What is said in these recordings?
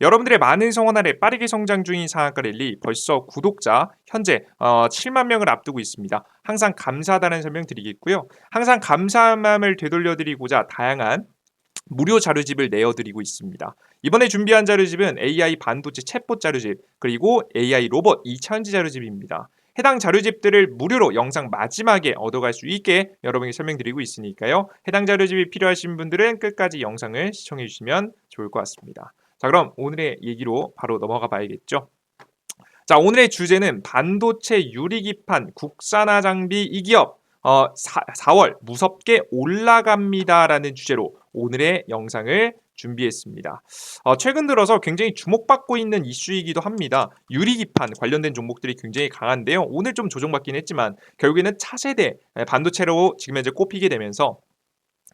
여러분들의 많은 성원 아래 빠르게 성장 중인 상한가 랠리 벌써 구독자 현재 어, 7만 명을 앞두고 있습니다. 항상 감사하다는 설명 드리겠고요. 항상 감사한 마음을 되돌려드리고자 다양한 무료 자료집을 내어드리고 있습니다. 이번에 준비한 자료집은 AI 반도체 챗봇 자료집 그리고 AI 로봇 2차원지 자료집입니다. 해당 자료집들을 무료로 영상 마지막에 얻어갈 수 있게 여러분에게 설명드리고 있으니까요. 해당 자료집이 필요하신 분들은 끝까지 영상을 시청해 주시면 좋을 것 같습니다. 자 그럼 오늘의 얘기로 바로 넘어가 봐야겠죠. 자 오늘의 주제는 반도체 유리기판 국산화 장비 이 기업 어, 4, 월 무섭게 올라갑니다라는 주제로 오늘의 영상을 준비했습니다. 어, 최근 들어서 굉장히 주목받고 있는 이슈이기도 합니다. 유리기판 관련된 종목들이 굉장히 강한데요. 오늘 좀 조정받긴 했지만 결국에는 차세대 반도체로 지금 현재 꼽히게 되면서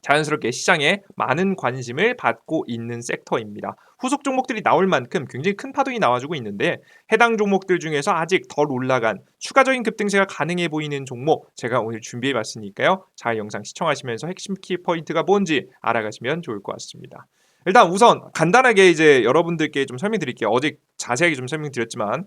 자연스럽게 시장에 많은 관심을 받고 있는 섹터입니다. 후속 종목들이 나올 만큼 굉장히 큰 파동이 나와주고 있는데 해당 종목들 중에서 아직 덜 올라간 추가적인 급등세가 가능해 보이는 종목 제가 오늘 준비해 봤으니까요. 잘 영상 시청하시면서 핵심 키 포인트가 뭔지 알아가시면 좋을 것 같습니다. 일단 우선 간단하게 이제 여러분들께 좀 설명드릴게요. 어제 자세하게 좀 설명드렸지만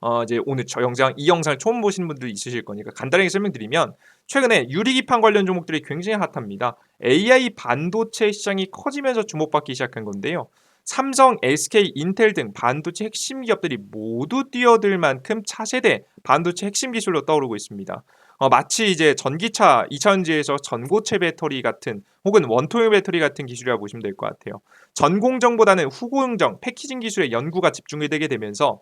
어 이제 오늘 저 영상 이 영상을 처음 보시는 분들이 있으실 거니까 간단하게 설명드리면 최근에 유리기판 관련 종목들이 굉장히 핫합니다. AI 반도체 시장이 커지면서 주목받기 시작한 건데요. 삼성, SK, 인텔 등 반도체 핵심 기업들이 모두 뛰어들 만큼 차세대 반도체 핵심 기술로 떠오르고 있습니다. 어, 마치 이제 전기차 2차전지에서 전고체 배터리 같은 혹은 원통형 배터리 같은 기술이라고 보시면 될 것 같아요. 전공정보다는 후공정, 패키징 기술의 연구가 집중되게 되면서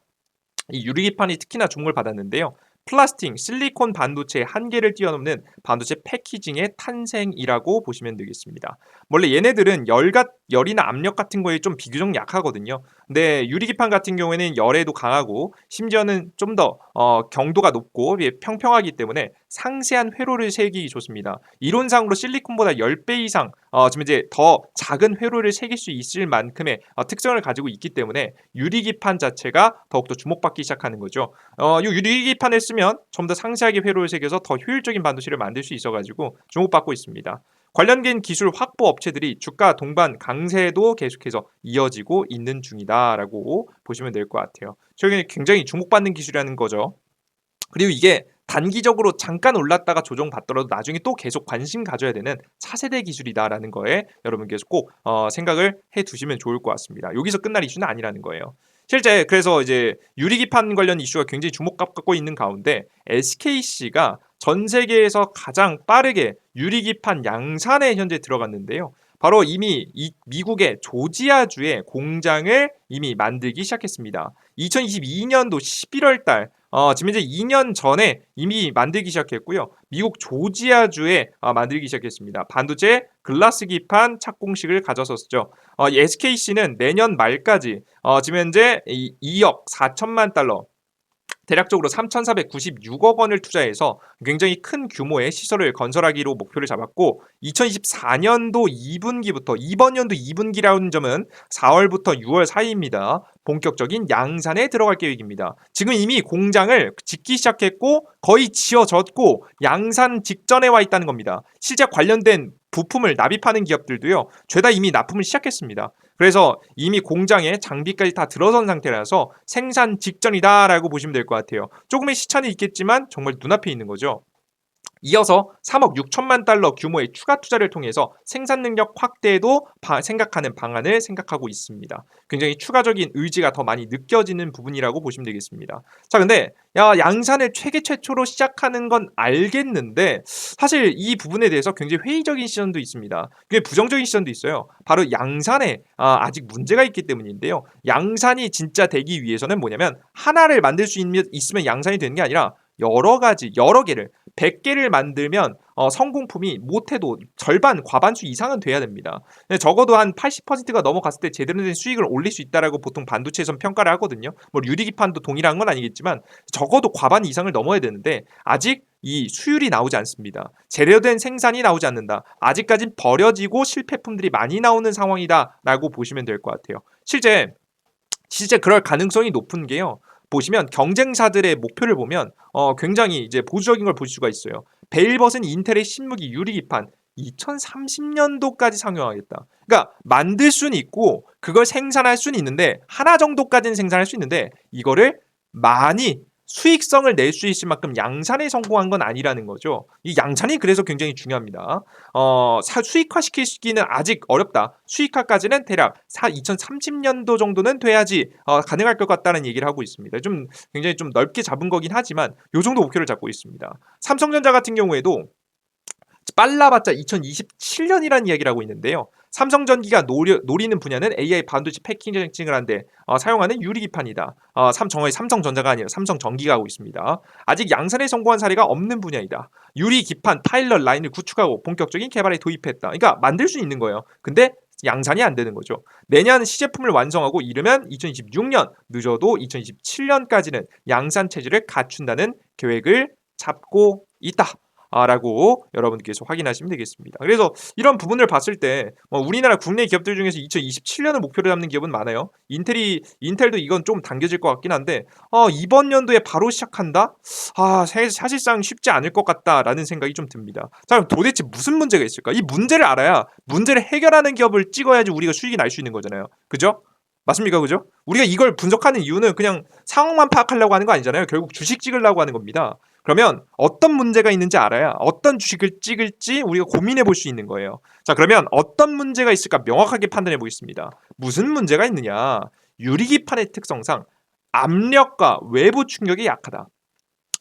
이 유리기판이 특히나 주목을 받았는데요. 플라스틱, 실리콘 반도체의 한계를 뛰어넘는 반도체 패키징의 탄생이라고 보시면 되겠습니다. 원래 얘네들은 열과 열이나 압력 같은 거에 좀 비교적 약하거든요. 근데 유리기판 같은 경우에는 열에도 강하고 심지어는 좀더 어, 경도가 높고 평평하기 때문에 상세한 회로를 새기기 좋습니다. 이론상으로 실리콘보다 10배 이상 어, 지금 이제 더 작은 회로를 새길 수 있을 만큼의 어, 특성을 가지고 있기 때문에 유리기판 자체가 더욱더 주목받기 시작하는 거죠. 어, 이 유리기판을 쓰면 좀 더 상세하게 회로를 새겨서 더 효율적인 반도체를 만들 수 있어가지고 주목받고 있습니다. 관련된 기술 확보 업체들이 주가 동반 강세도 계속해서 이어지고 있는 중이다라고 보시면 될 것 같아요. 최근에 굉장히 주목받는 기술이라는 거죠. 그리고 이게 단기적으로 잠깐 올랐다가 조정받더라도 나중에 또 계속 관심 가져야 되는 차세대 기술이다라는 거에 여러분께서 꼭 어, 생각을 해 두시면 좋을 것 같습니다. 여기서 끝날 이슈는 아니라는 거예요. 실제 그래서 이제 유리기판 관련 이슈가 굉장히 주목받고 있는 가운데 SKC가 전 세계에서 가장 빠르게 유리기판 양산에 현재 들어갔는데요. 바로 이미 이 미국의 조지아주에 공장을 이미 만들기 시작했습니다. 2022년도 11월 달 어, 지금 이제 2년 전에 이미 만들기 시작했고요. 미국 조지아주에 어, 만들기 시작했습니다. 반도체 글라스 기판 착공식을 가져섰죠. 어, SKC는 내년 말까지 어, 지금 현재 2억 4천만 달러 대략적으로 3,496억 원을 투자해서 굉장히 큰 규모의 시설을 건설하기로 목표를 잡았고 2024년도 2분기부터 이번 연도 2분기라는 점은 4월부터 6월 사이입니다. 본격적인 양산에 들어갈 계획입니다. 지금 이미 공장을 짓기 시작했고 거의 지어졌고 양산 직전에 와 있다는 겁니다. 실제 관련된 부품을 납입하는 기업들도요. 죄다 이미 납품을 시작했습니다. 그래서 이미 공장에 장비까지 다 들어선 상태라서 생산 직전이다라고 보시면 될 것 같아요. 조금의 시차는 있겠지만 정말 눈앞에 있는 거죠. 이어서 3억 6천만 달러 규모의 추가 투자를 통해서 생산 능력 확대에도 바, 생각하는 방안을 생각하고 있습니다. 굉장히 추가적인 의지가 더 많이 느껴지는 부분이라고 보시면 되겠습니다. 자, 근데 야, 양산을 최계 최초로 시작하는 건 알겠는데 사실 이 부분에 대해서 굉장히 회의적인 시선도 있습니다. 그게 부정적인 시선도 있어요. 바로 양산에 아, 아직 문제가 있기 때문인데요. 양산이 진짜 되기 위해서는 뭐냐면 하나를 만들 수 있으면 양산이 되는 게 아니라 여러 가지 여러 개를 100개를 만들면 어, 성공품이 못해도 절반 과반수 이상은 돼야 됩니다. 근데 적어도 한 80%가 넘어갔을 때 제대로 된 수익을 올릴 수 있다라고 보통 반도체에선 평가를 하거든요. 뭐 유리기판도 동일한 건 아니겠지만 적어도 과반 이상을 넘어야 되는데 아직 이 수율이 나오지 않습니다. 재료된 생산이 나오지 않는다. 아직까진 버려지고 실패품들이 많이 나오는 상황이다라고 보시면 될 것 같아요. 실제 실제 그럴 가능성이 높은 게요. 보시면 경쟁사들의 목표를 보면 어, 굉장히 이제 보수적인 걸 볼 수가 있어요. 베일벗은 인텔의 신무기 유리기판 2030년도까지 상용하겠다. 그러니까 만들 수는 있고 그걸 생산할 수는 있는데 하나 정도까지는 생산할 수 있는데 이거를 많이 수익성을 낼 수 있을 만큼 양산에 성공한 건 아니라는 거죠. 이 양산이 그래서 굉장히 중요합니다. 어, 수익화 시키기는 아직 어렵다. 수익화까지는 대략 2030년도 정도는 돼야지 어, 가능할 것 같다는 얘기를 하고 있습니다. 좀 굉장히 좀 넓게 잡은 거긴 하지만 요 정도 목표를 잡고 있습니다. 삼성전자 같은 경우에도 빨라봤자 2027년이라는 이야기를 하고 있는데요. 삼성전기가 노려, 노리는 분야는 AI 반도체 패키징을 한데 어, 사용하는 유리기판이다. 어, 삼, 정의 삼성전자가 아니라 삼성전기가 하고 있습니다. 아직 양산에 성공한 사례가 없는 분야이다. 유리기판 파일럿 라인을 구축하고 본격적인 개발에 도입했다. 그러니까 만들 수 있는 거예요. 근데 양산이 안 되는 거죠. 내년 시제품을 완성하고 이르면 2026년 늦어도 2027년까지는 양산 체제를 갖춘다는 계획을 잡고 있다. 라고 여러분께서 확인하시면 되겠습니다. 그래서 이런 부분을 봤을 때뭐 우리나라 국내 기업들 중에서 2027년을 목표로 잡는 기업은 많아요. 인텔이 인텔도 이건 좀 당겨질 것 같긴 한데 어, 이번 연도에 바로 시작한다? 아 사실상 쉽지 않을 것 같다라는 생각이 좀 듭니다. 자 그럼 도대체 무슨 문제가 있을까? 이 문제를 알아야 문제를 해결하는 기업을 찍어야지 우리가 수익이 날 수 있는 거잖아요. 그죠? 맞습니까? 그죠? 우리가 이걸 분석하는 이유는 그냥 상황만 파악하려고 하는 거 아니잖아요. 결국 주식 찍으려고 하는 겁니다. 그러면 어떤 문제가 있는지 알아야 어떤 주식을 찍을지 우리가 고민해 볼 수 있는 거예요. 자, 그러면 어떤 문제가 있을까 명확하게 판단해 보겠습니다. 무슨 문제가 있느냐? 유리기판의 특성상 압력과 외부 충격이 약하다.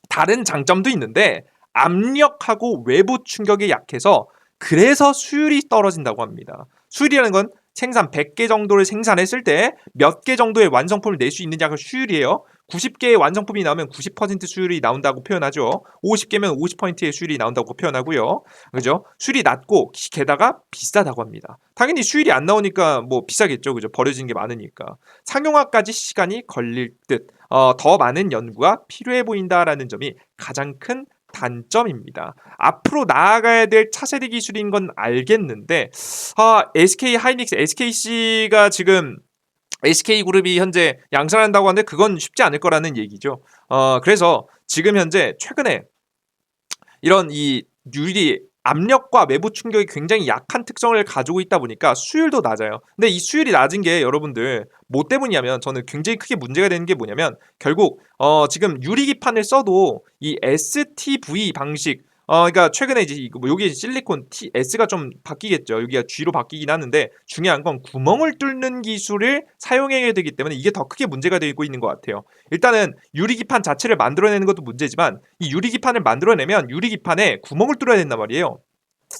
다른 장점도 있는데 압력하고 외부 충격이 약해서 그래서 수율이 떨어진다고 합니다. 수율이라는 건 생산 100개 정도를 생산했을 때 몇 개 정도의 완성품을 낼 수 있느냐가 수율이에요. 90개의 완성품이 나오면 90% 수율이 나온다고 표현하죠. 50개면 50%의 수율이 나온다고 표현하고요. 그죠? 수율이 낮고 게다가 비싸다고 합니다. 당연히 수율이 안 나오니까 뭐 비싸겠죠. 그죠? 버려지는 게 많으니까. 상용화까지 시간이 걸릴 듯 어, 더 많은 연구가 필요해 보인다라는 점이 가장 큰 단점입니다. 앞으로 나아가야 될 차세대 기술인 건 알겠는데 아, SK 하이닉스, SKC가 지금 SK그룹이 현재 양산한다고 하는데 그건 쉽지 않을 거라는 얘기죠. 어, 그래서 지금 현재 최근에 이런 이 유리 압력과 외부 충격이 굉장히 약한 특성을 가지고 있다 보니까 수율도 낮아요. 근데 이 수율이 낮은 게 여러분들 뭐 때문이냐면 저는 굉장히 크게 문제가 되는 게 뭐냐면 결국 어 지금 유리 기판을 써도 이 STV 방식 어, 그러니까 최근에 이제 이거 뭐 여기 실리콘 T S가 좀 바뀌겠죠. 여기가 G로 바뀌긴 하는데 중요한 건 구멍을 뚫는 기술을 사용해야 되기 때문에 이게 더 크게 문제가 되고 있는 것 같아요. 일단은 유리기판 자체를 만들어내는 것도 문제지만 이 유리기판을 만들어내면 유리기판에 구멍을 뚫어야 된단 말이에요.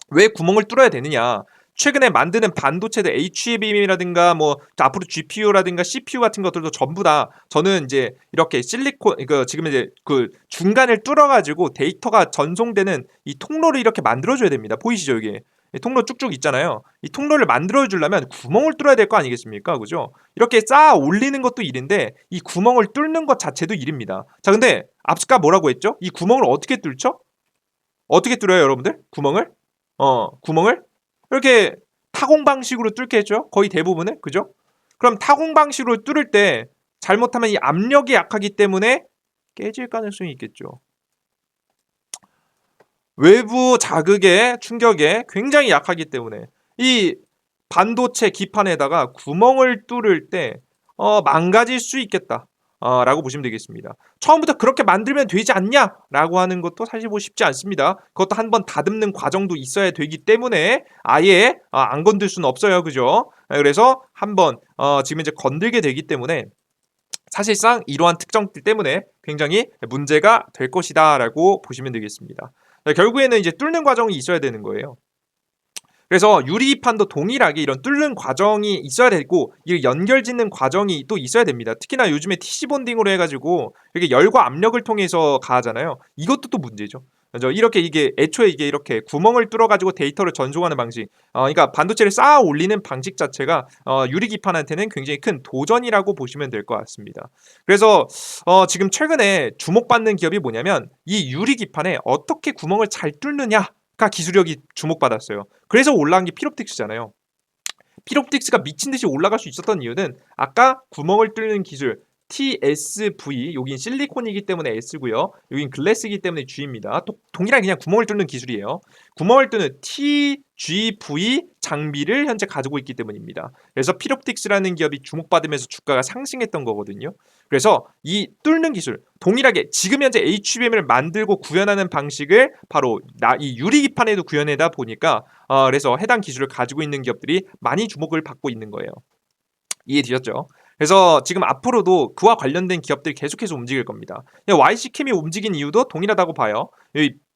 왜 구멍을 뚫어야 되느냐? 최근에 만드는 반도체들 HBM이라든가 뭐 앞으로 GPU라든가 CPU 같은 것들도 전부 다 저는 이제 이렇게 실리콘 그 지금 이제 그 중간을 뚫어 가지고 데이터가 전송되는 이 통로를 이렇게 만들어 줘야 됩니다. 보이시죠, 여기? 통로 쭉쭉 있잖아요. 이 통로를 만들어 주려면 구멍을 뚫어야 될 거 아니겠습니까? 그죠? 이렇게 쌓아 올리는 것도 일인데 이 구멍을 뚫는 것 자체도 일입니다. 자, 근데 앞서가 뭐라고 했죠? 이 구멍을 어떻게 뚫죠? 어떻게 뚫어요, 여러분들? 구멍을? 어, 구멍을 이렇게 타공 방식으로 뚫겠죠? 거의 대부분은 그죠? 그럼 타공 방식으로 뚫을 때 잘못하면 이 압력이 약하기 때문에 깨질 가능성이 있겠죠. 외부 자극에 충격에 굉장히 약하기 때문에 이 반도체 기판에다가 구멍을 뚫을 때 어, 망가질 수 있겠다. 어, 라고 보시면 되겠습니다. 처음부터 그렇게 만들면 되지 않냐? 라고 하는 것도 사실 뭐 쉽지 않습니다. 그것도 한 번 다듬는 과정도 있어야 되기 때문에 아예 어, 안 건들 수는 없어요. 그죠? 그래서 한번 어, 지금 이제 건들게 되기 때문에 사실상 이러한 특정들 때문에 굉장히 문제가 될 것이다 라고 보시면 되겠습니다. 결국에는 이제 뚫는 과정이 있어야 되는 거예요. 그래서 유리판도 동일하게 이런 뚫는 과정이 있어야 되고 이 연결 짓는 과정이 또 있어야 됩니다. 특히나 요즘에 TC 본딩으로 해가지고 이렇게 열과 압력을 통해서 가하잖아요. 이것도 또 문제죠. 그죠? 이렇게 이게 애초에 이게 이렇게 구멍을 뚫어 가지고 데이터를 전송하는 방식. 어, 그러니까 반도체를 쌓아 올리는 방식 자체가 어, 유리 기판한테는 굉장히 큰 도전이라고 보시면 될 것 같습니다. 그래서 어, 지금 최근에 주목받는 기업이 뭐냐면 이 유리 기판에 어떻게 구멍을 잘 뚫느냐 가 기술력이 주목받았어요. 그래서 올라간 게 피롭틱스잖아요. 피롭틱스가 미친 듯이 올라갈 수 있었던 이유는 아까 구멍을 뚫는 기술 TSV 여긴 실리콘이기 때문에 S고요. 여긴 글래스이기 때문에 G입니다. 또 동일한 그냥 구멍을 뚫는 기술이에요. 구멍을 뚫는 TGV 장비를 현재 가지고 있기 때문입니다. 그래서 피롭틱스라는 기업이 주목받으면서 주가가 상승했던 거거든요. 그래서 이 뚫는 기술 동일하게 지금 현재 HBM을 만들고 구현하는 방식을 바로 나 이 유리기판에도 구현하다 보니까 어, 그래서 해당 기술을 가지고 있는 기업들이 많이 주목을 받고 있는 거예요. 이해되셨죠? 그래서 지금 앞으로도 그와 관련된 기업들이 계속해서 움직일 겁니다. YC캠이 움직인 이유도 동일하다고 봐요.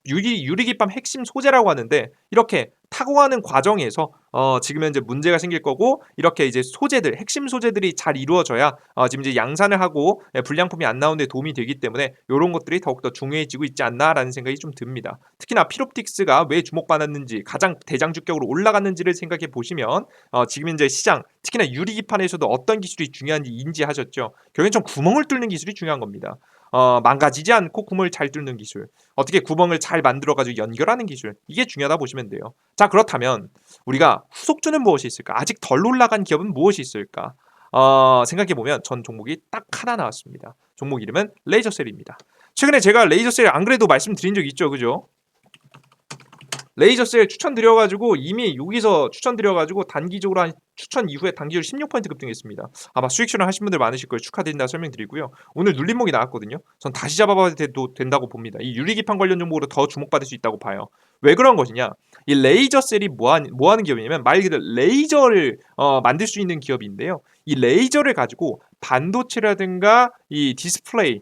유리 유리기판 핵심 소재라고 하는데 이렇게 타공하는 과정에서 어, 지금 현재 문제가 생길 거고 이렇게 이제 소재들 핵심 소재들이 잘 이루어져야 어, 지금 이제 양산을 하고 예, 불량품이 안 나오는 데 도움이 되기 때문에 이런 것들이 더욱더 중요해지고 있지 않나라는 생각이 좀 듭니다. 특히나 피롭틱스가 왜 주목받았는지 가장 대장주격으로 올라갔는지를 생각해 보시면 어, 지금 현재 시장 특히나 유리기판에서도 어떤 기술이 중요한지 인지하셨죠. 결국엔 좀 구멍을 뚫는 기술이 중요한 겁니다. 어, 망가지지 않고 구멍을 잘 뚫는 기술, 어떻게 구멍을 잘 만들어가지고 연결하는 기술, 이게 중요하다 보시면 돼요. 자, 그렇다면 우리가 후속주는 무엇이 있을까? 아직 덜 올라간 기업은 무엇이 있을까? 어, 생각해보면 전 종목이 딱 하나 나왔습니다. 종목 이름은 레이저셀입니다. 최근에 제가 레이저셀 안 그래도 말씀드린 적 있죠, 그죠? 레이저 셀 추천드려가지고 이미 여기서 추천드려가지고 단기적으로 한 추천 이후에 단기적으로 16% 급등했습니다. 아마 수익 실현 하신 분들 많으실 거예요. 축하드린다 설명드리고요. 오늘 눌림목이 나왔거든요. 전 다시 잡아봐도 된다고 봅니다. 이 유리기판 관련 정보로 더 주목받을 수 있다고 봐요. 왜 그런 것이냐? 이 레이저 셀이 뭐하는, 뭐하는 기업이냐면 말 그대로 레이저를 어, 만들 수 있는 기업인데요. 이 레이저를 가지고 반도체라든가 이 디스플레이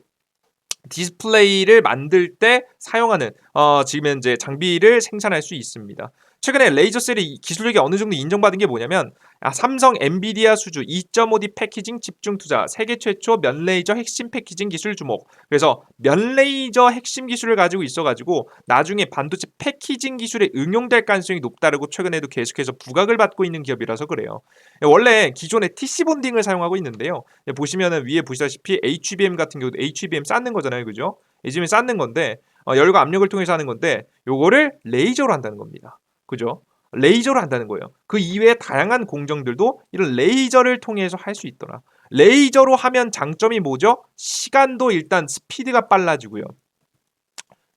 디스플레이를 만들 때 사용하는 어, 지금 현재 장비를 생산할 수 있습니다. 최근에 레이저셀이 기술력이 어느 정도 인정받은 게 뭐냐면 아, 삼성 엔비디아 수주 2.5D 패키징 집중 투자 세계 최초 면 레이저 핵심 패키징 기술 주목. 그래서 면 레이저 핵심 기술을 가지고 있어가지고 나중에 반도체 패키징 기술에 응용될 가능성이 높다고 최근에도 계속해서 부각을 받고 있는 기업이라서 그래요. 원래 기존에 TC 본딩을 사용하고 있는데요. 보시면은 위에 보시다시피 HBM 같은 경우도 HBM 쌓는 거잖아요. 그죠? HBM 쌓는 건데 어, 열과 압력을 통해서 하는 건데 요거를 레이저로 한다는 겁니다 그죠 레이저로 한다는 거예요. 그 이외에 다양한 공정들도 이런 레이저를 통해서 할 수 있더라. 레이저로 하면 장점이 뭐죠? 시간도 일단 스피드가 빨라지고요.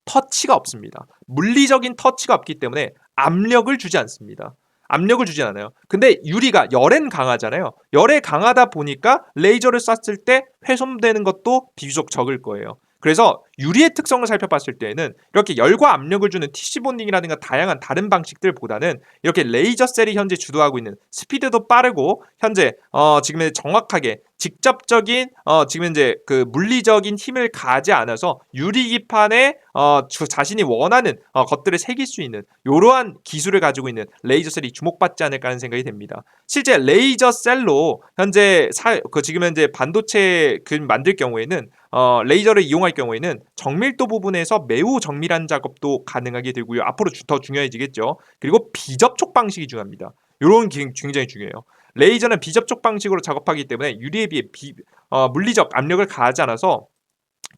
터치가 없습니다. 물리적인 터치가 없기 때문에 압력을 주지 않습니다. 압력을 주지 않아요. 근데 유리가 열엔 강하잖아요. 열에 강하다 보니까 레이저를 쐈을 때 훼손되는 것도 비교적 적을 거예요. 그래서 유리의 특성을 살펴봤을 때에는 이렇게 열과 압력을 주는 TC 본딩이라든가 다양한 다른 방식들보다는 이렇게 레이저 셀이 현재 주도하고 있는 스피드도 빠르고 현재 어 지금 정확하게 직접적인 어 지금 현재 그 물리적인 힘을 가하지 않아서 유리 기판에 어 자신이 원하는 어 것들을 새길 수 있는 이러한 기술을 가지고 있는 레이저 셀이 주목받지 않을까 하는 생각이 됩니다. 실제 레이저 셀로 현재 사, 그 지금 현재 반도체 그 만들 경우에는 어 레이저를 이용할 경우에는 정밀도 부분에서 매우 정밀한 작업도 가능하게 되고요. 앞으로 더 중요해지겠죠. 그리고 비접촉 방식이 중요합니다. 이런 게 굉장히 중요해요. 레이저는 비접촉 방식으로 작업하기 때문에 유리에 비해 비, 어, 물리적 압력을 가하지 않아서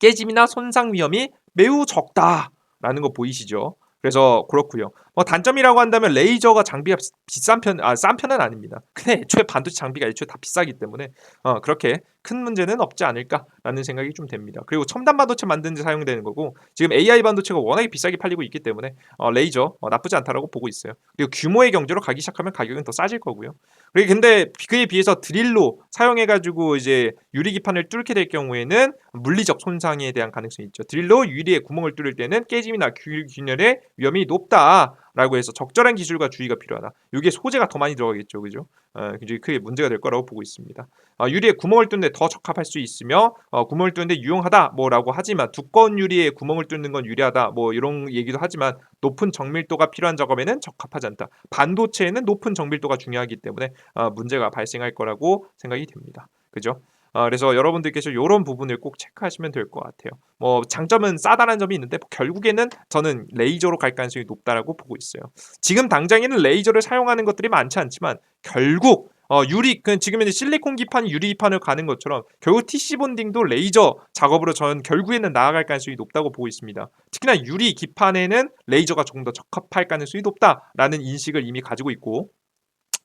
깨짐이나 손상 위험이 매우 적다라는 거 보이시죠? 그래서 그렇고요. 뭐 단점이라고 한다면 레이저가 장비가 비싼 편, 아, 싼 편은 아닙니다. 근데 애초에 반도체 장비가 애초에 다 비싸기 때문에 어, 그렇게 큰 문제는 없지 않을까라는 생각이 좀 됩니다. 그리고 첨단 반도체 만드는 데 사용되는 거고 지금 AI 반도체가 워낙에 비싸게 팔리고 있기 때문에 어, 레이저 어, 나쁘지 않다라고 보고 있어요. 그리고 규모의 경제로 가기 시작하면 가격은 더 싸질 거고요. 그리고 근데 그에 비해서 드릴로 사용해가지고 이제 유리 기판을 뚫게 될 경우에는 물리적 손상에 대한 가능성이 있죠. 드릴로 유리에 구멍을 뚫을 때는 깨짐이나 균열의 위험이 높다. 라고 해서 적절한 기술과 주의가 필요하다. 이게 소재가 더 많이 들어가겠죠, 그죠? 어, 굉장히 크게 문제가 될 거라고 보고 있습니다. 어, 유리에 구멍을 뚫는데 더 적합할 수 있으며 어, 구멍을 뚫는데 유용하다 뭐라고 하지만 두꺼운 유리에 구멍을 뚫는 건 유리하다 뭐 이런 얘기도 하지만 높은 정밀도가 필요한 작업에는 적합하지 않다. 반도체에는 높은 정밀도가 중요하기 때문에 어, 문제가 발생할 거라고 생각이 됩니다. 그죠? 어, 그래서 여러분들께서 이런 부분을 꼭 체크하시면 될 것 같아요. 뭐 장점은 싸다는 점이 있는데 뭐 결국에는 저는 레이저로 갈 가능성이 높다라고 보고 있어요. 지금 당장에는 레이저를 사용하는 것들이 많지 않지만 결국 어, 유리, 그 지금 이제 실리콘 기판이 유리 기판을 가는 것처럼 결국 TC 본딩도 레이저 작업으로 저는 결국에는 나아갈 가능성이 높다고 보고 있습니다. 특히나 유리 기판에는 레이저가 조금 더 적합할 가능성이 높다라는 인식을 이미 가지고 있고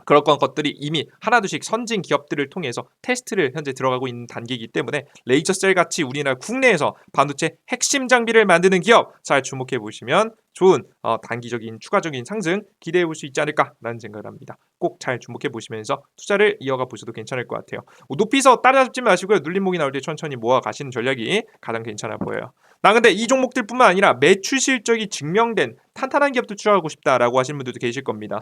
그런 것들이 이미 하나둘씩 선진 기업들을 통해서 테스트를 현재 들어가고 있는 단계이기 때문에 레이저셀 같이 우리나라 국내에서 반도체 핵심 장비를 만드는 기업 잘 주목해 보시면 좋은 어, 단기적인 추가적인 상승 기대해 볼 수 있지 않을까라는 생각을 합니다. 꼭 잘 주목해 보시면서 투자를 이어가 보셔도 괜찮을 것 같아요. 뭐 높이서 따라잡지 마시고요. 눌림목이 나올 때 천천히 모아 가시는 전략이 가장 괜찮아 보여요. 나 근데 이 종목들뿐만 아니라 매출 실적이 증명된 탄탄한 기업도 추천하고 싶다라고 하시는 분들도 계실 겁니다.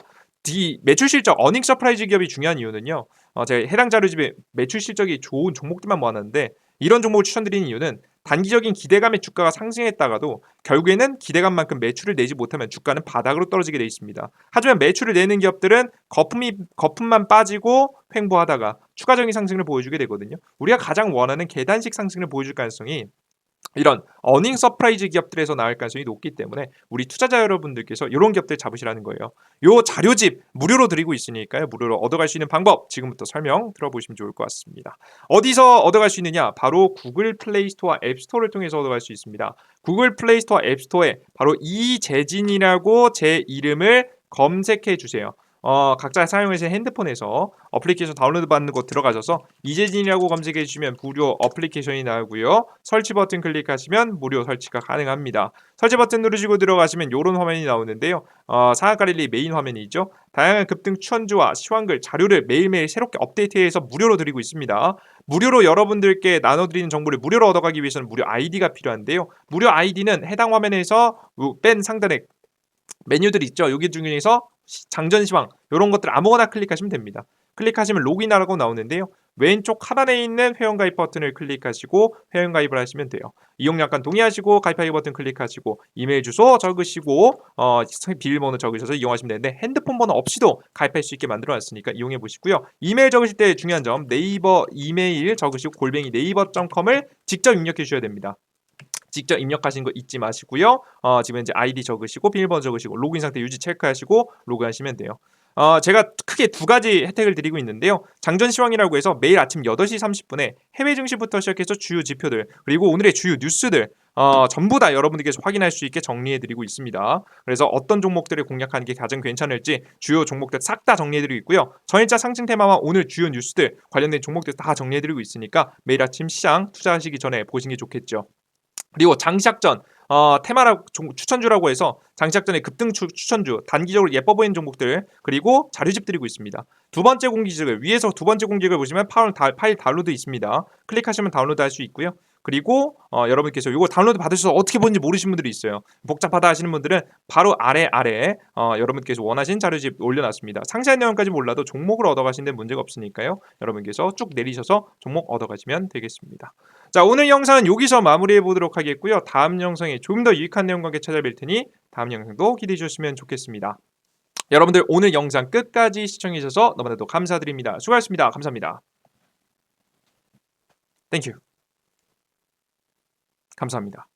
이 매출 실적 어닝 서프라이즈 기업이 중요한 이유는요. 어, 제가 해당 자료집에 매출 실적이 좋은 종목들만 모았는데 이런 종목을 추천드리는 이유는 단기적인 기대감에 주가가 상승했다가도 결국에는 기대감만큼 매출을 내지 못하면 주가는 바닥으로 떨어지게 돼 있습니다. 하지만 매출을 내는 기업들은 거품이 거품만 빠지고 횡보하다가 추가적인 상승을 보여주게 되거든요. 우리가 가장 원하는 계단식 상승을 보여줄 가능성이 이런 어닝 서프라이즈 기업들에서 나올 가능성이 높기 때문에 우리 투자자 여러분들께서 이런 기업들 잡으시라는 거예요. 요 자료집 무료로 드리고 있으니까요. 무료로 얻어갈 수 있는 방법 지금부터 설명 들어보시면 좋을 것 같습니다. 어디서 얻어갈 수 있느냐? 바로 구글 플레이 스토어 앱 스토어를 통해서 얻어갈 수 있습니다. 구글 플레이 스토어 앱 스토어에 바로 이재진이라고 제 이름을 검색해 주세요. 어, 각자 사용하시는 핸드폰에서 어플리케이션 다운로드 받는 곳 들어가셔서 이재진이라고 검색해 주시면 무료 어플리케이션이 나오고요. 설치 버튼 클릭하시면 무료 설치가 가능합니다. 설치 버튼 누르시고 들어가시면 이런 화면이 나오는데요. 어, 사하가릴리 메인 화면이죠. 다양한 급등 추천주와 시황글 자료를 매일매일 새롭게 업데이트해서 무료로 드리고 있습니다. 무료로 여러분들께 나눠드리는 정보를 무료로 얻어가기 위해서는 무료 아이디가 필요한데요. 무료 아이디는 해당 화면에서 뺀 상단에 메뉴들이 있죠. 여기 중에서 장전 시황 이런 것들 아무거나 클릭하시면 됩니다. 클릭하시면 로그인하라고 나오는데요. 왼쪽 하단에 있는 회원가입 버튼을 클릭하시고 회원가입을 하시면 돼요. 이용 약관 동의하시고 가입하기 버튼 클릭하시고 이메일 주소 적으시고 어, 비밀번호 적으셔서 이용하시면 되는데 핸드폰 번호 없이도 가입할 수 있게 만들어놨으니까 이용해 보시고요. 이메일 적으실 때 중요한 점 네이버 이메일 적으시고 골뱅이 네이버.com을 직접 입력해 주셔야 됩니다. 직접 입력하신 거 잊지 마시고요. 어, 지금 이제 아이디 적으시고 비밀번호 적으시고 로그인 상태 유지 체크하시고 로그하시면 돼요. 어, 제가 크게 두 가지 혜택을 드리고 있는데요. 장전 시황이라고 해서 매일 아침 8시 30분에 해외 증시부터 시작해서 주요 지표들 그리고 오늘의 주요 뉴스들 어, 전부 다 여러분들께서 확인할 수 있게 정리해드리고 있습니다. 그래서 어떤 종목들을 공략하는 게 가장 괜찮을지 주요 종목들 싹 다 정리해드리고 있고요. 전일자 상승 테마와 오늘 주요 뉴스들 관련된 종목들 다 정리해드리고 있으니까 매일 아침 시장 투자하시기 전에 보시는 게 좋겠죠. 그리고 장시작전 어, 테마라 추천주라고 해서 장시작전의 급등 추, 천주 단기적으로 예뻐 보이는 종목들 그리고 자료집 드리고 있습니다. 두 번째 공지글 위에서 두 번째 공지글 보시면 파일, 파일 다운로드 있습니다. 클릭하시면 다운로드 할 수 있고요. 그리고 어, 여러분께서 이거 다운로드 받으셔서 어떻게 보는지 모르시는 분들이 있어요. 복잡하다 하시는 분들은 바로 아래 아래 어, 여러분께서 원하신 자료집 올려놨습니다. 상세한 내용까지 몰라도 종목을 얻어가시는 데 문제가 없으니까요. 여러분께서 쭉 내리셔서 종목 얻어가시면 되겠습니다. 자 오늘 영상은 여기서 마무리해 보도록 하겠고요. 다음 영상에 좀 더 유익한 내용과 함께 찾아뵐 테니 다음 영상도 기대해 주셨으면 좋겠습니다. 여러분들 오늘 영상 끝까지 시청해 주셔서 너무나도 감사드립니다. 수고하셨습니다. 감사합니다. 땡큐. 감사합니다.